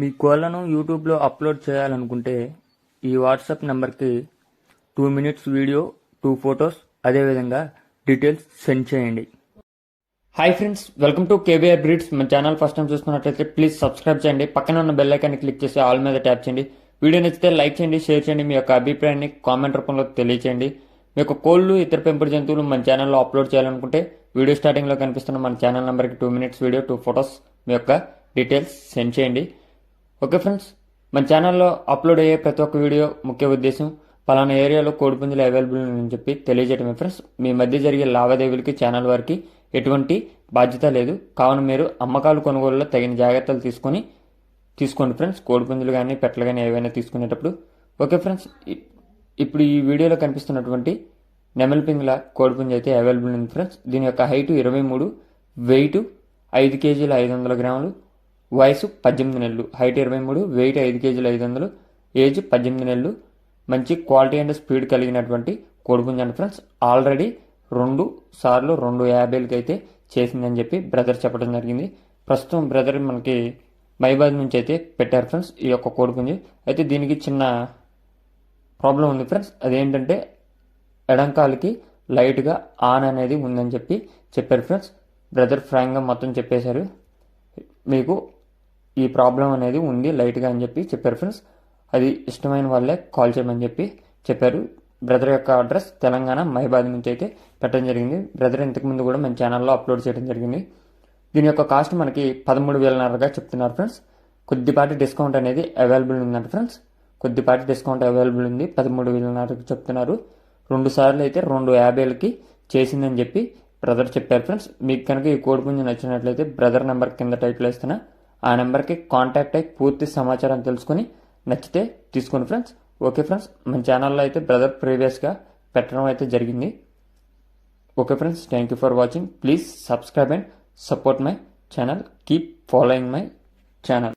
మీ కోళ్ళను యూట్యూబ్లో అప్లోడ్ చేయాలనుకుంటే ఈ వాట్సాప్ నెంబర్కి two minutes video two photos అదేవిధంగా డీటెయిల్స్ సెండ్ చేయండి. Hi friends welcome to KBR breeds మన ఛానల్ ఫస్ట్ టైం చూస్తున్నట్లయితే ప్లీజ్ సబ్స్క్రైబ్ చేయండి. పక్కన ఉన్న బెల్ ఐకాన్ని క్లిక్ చేసి ఆల్ మీద ట్యాప్ చేయండి. వీడియో నచ్చితే లైక్ చేయండి షేర్ చేయండి. మీ యొక్క అభిప్రాయాన్ని కామెంట్ రూపంలో తెలియచేయండి. మీ యొక్క కోళ్ళు ఇతర పెంపుడు జంతువులు మన ఛానల్లో అప్లోడ్ చేయాలనుకుంటే వీడియో స్టార్టింగ్లో కనిపిస్తున్న మన ఛానల్ నెంబర్కి two minutes video two photos మీ యొక్క డీటెయిల్స్ సెండ్ చేయండి. ఓకే ఫ్రెండ్స్ మన ఛానల్లో అప్లోడ్ అయ్యే ప్రతి ఒక్క వీడియో ముఖ్య ఉద్దేశం పలానా ఏరియాలో కోడిపుంజులు అవైలబుల్ అని చెప్పి తెలియజేయడమే ఫ్రెండ్స్. మీ మధ్య జరిగే లావాదేవీలకి ఛానల్ వారికి ఎటువంటి బాధ్యత లేదు. కావున మీరు అమ్మకాలు కొనుగోలులో తగిన జాగ్రత్తలు తీసుకొని తీసుకోండి ఫ్రెండ్స్. కోడిపుంజులు కానీ పెట్టలు కానీ ఏవైనా తీసుకునేటప్పుడు. ఓకే ఫ్రెండ్స్ ఇప్పుడు ఈ వీడియోలో కనిపిస్తున్నటువంటి నెమల్ పింగ్ల కోడిపుంజు అయితే అవైలబుల్ ఉంది ఫ్రెండ్స్. దీని యొక్క హైటు ఇరవై మూడు వెయిట్ ఐదు కేజీల ఐదు వందల గ్రాములు. వయసు పద్దెనిమిది నెలలు హైట్ ఇరవై మూడు వెయిట్ ఐదు కేజీలు ఐదు వందలు ఏజ్ పద్దెనిమిది నెలలు మంచి క్వాలిటీ అండ్ స్పీడ్ కలిగినటువంటి కోడిపుంజు అండి ఫ్రెండ్స్. ఆల్రెడీ రెండు సార్లు రెండు యాభైలకి అయితే చేసిందని చెప్పి బ్రదర్ చెప్పడం జరిగింది. ప్రస్తుతం బ్రదర్ మనకి మైబాద్ నుంచి అయితే పెట్టారు ఫ్రెండ్స్ ఈ యొక్క కోడిపుంజు. అయితే దీనికి చిన్న ప్రాబ్లం ఉంది ఫ్రెండ్స్. అదేంటంటే ఎడంకాలకి లైట్గా ఆన్ అనేది ఉందని చెప్పి చెప్పారు ఫ్రెండ్స్. బ్రదర్ ఫ్రాంక్గా మొత్తం చెప్పేశారు. మీకు ఈ ప్రాబ్లం అనేది ఉంది లైట్గా అని చెప్పి చెప్పారు ఫ్రెండ్స్. అది ఇష్టమైన వాళ్ళే కాల్ చేయమని చెప్పి చెప్పారు. బ్రదర్ యొక్క అడ్రస్ తెలంగాణ మహిబాద్ నుంచి అయితే పెట్టడం జరిగింది. బ్రదర్ ఇంతకుముందు కూడా మన ఛానల్లో అప్లోడ్ చేయడం జరిగింది. దీని యొక్క కాస్ట్ మనకి పదమూడు వేలన్నరగా చెప్తున్నారు ఫ్రెండ్స్. కొద్దిపాటి డిస్కౌంట్ అనేది అవైలబుల్ ఉందంట ఫ్రెండ్స్. కొద్దిపాటి డిస్కౌంట్ అవైలబుల్ ఉంది. పదమూడు వేలన్నరకు చెప్తున్నారు. రెండు సార్లు అయితే రెండు యాభైలకి చేసిందని చెప్పి బ్రదర్ చెప్పారు ఫ్రెండ్స్. మీకు కనుక ఈ కోడ్ పుంజు నచ్చినట్లయితే బ్రదర్ నెంబర్ కింద టైటిల్ ఇస్తున్నా ఆ నెంబర్కి కాంటాక్ట్ అయ్యి పూర్తి సమాచారం తెలుసుకొని నచ్చితే తీసుకోండి ఫ్రెండ్స్. ఓకే ఫ్రెండ్స్ మన ఛానల్లో అయితే బ్రదర్ ప్రీవియస్గా పెట్టడం అయితే జరిగింది. Okay friends thank you for watching. Please subscribe and support my channel. Keep following my channel.